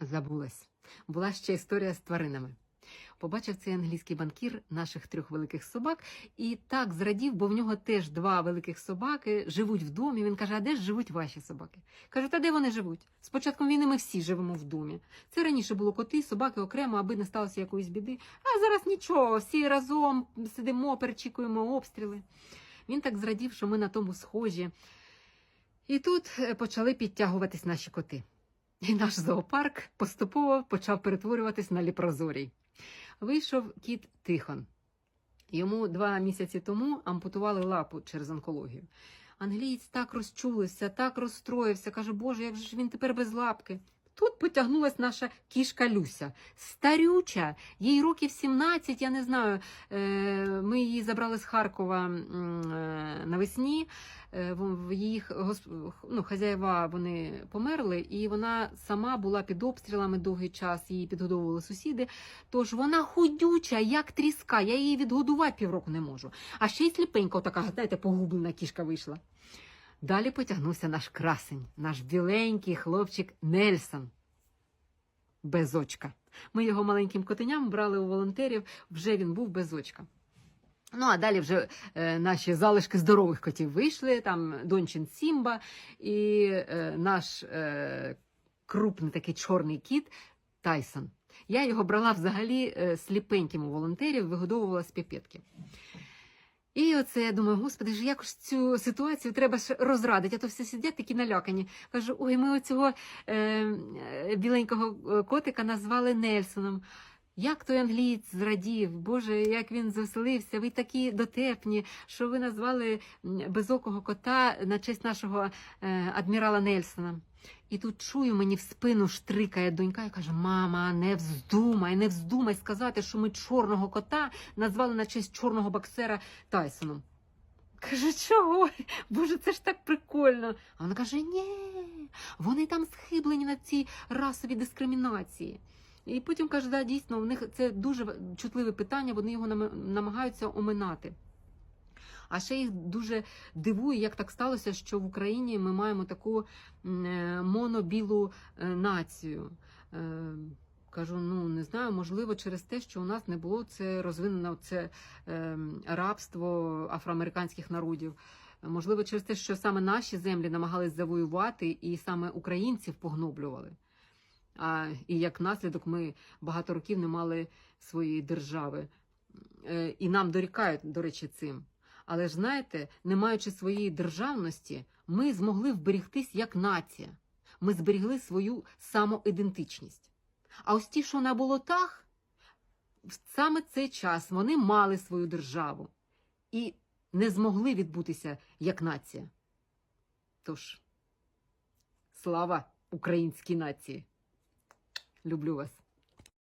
Забулась. Була ще історія з тваринами. Побачив цей англійський банкір наших трьох великих собак і так зрадів, бо в нього теж два великих собаки живуть в домі. Він каже: А де ж живуть ваші собаки? Кажу, та де вони живуть? З початком війни ми всі живемо в домі. Це раніше було коти, собаки окремо, аби не сталося якоїсь біди. А зараз нічого, всі разом сидимо, перечікуємо обстріли. Він так зрадів, що ми на тому схожі. І тут е, почали підтягуватись наші коти. І наш зоопарк поступово почав перетворюватись на ліпрозорій. Вийшов кіт Тихон. Йому два місяці тому ампутували лапу через онкологію. Англієць так розчулився, так розстроївся, каже, Боже, як же ж він тепер без лапки. Тут потягнулась наша кішка Люся, старюча, їй років 17, я не знаю. Е, Ми її забрали з Харкова е, навесні. Е, їх ну, хазяєва вони померли, і вона сама була під обстрілами довгий час, її підгодовували сусіди. Тож вона худюча, як тріска, я її відгодувати півроку не можу. А ще й сліпенька, така, знаєте, погублена кішка вийшла. Далі потягнувся наш красень, наш біленький хлопчик Нельсон. Без очка. Ми його маленьким котеням брали у волонтерів, вже він був без очка. Ну, а далі вже е, наші залишки здорових котів вийшли, там Дончин Сімба і е, наш е, крупний такий чорний кіт Тайсон. Я його брала взагалі е, сліпеньким у волонтерів, вигодовувала з піпетки. І оце я думаю, господи ж, якось цю ситуацію треба ж розрадити, а то все сидять такі налякані. Кажу, ой, ми оцього е, е, біленького е, котика назвали Нельсоном. Як той англієць зрадів, Боже, як він завеселився, ви такі дотепні, що ви назвали безокого кота на честь нашого е, адмірала Нельсона. І тут чую, мені в спину штрикає донька і каже: Мама, не вздумай, не вздумай сказати, що ми чорного кота назвали на честь чорного боксера Тайсоном. Каже, чого? Боже, це ж так прикольно. А вона каже: ні, вони там схиблені на цій расовій дискримінації. І потім каже, да, дійсно, у них це дуже чутливе питання, вони його намагаються оминати. А ще їх дуже дивує, як так сталося, що в Україні ми маємо таку е, монобілу е, націю. Е, Кажу, ну не знаю, можливо, через те, що у нас не було це розвинено це рабство афроамериканських народів. Можливо, через те, що саме наші землі намагались завоювати, і саме українців погноблювали. А, і як наслідок ми багато років не мали своєї держави. І нам дорікають, до речі, цим. Але ж знаєте, не маючи своєї державності, ми змогли вберегтись як нація. Ми зберегли свою самоідентичність. А ось ті, що на болотах, саме цей час вони мали свою державу і не змогли відбутися як нація. Тож, слава українській нації! Люблю вас.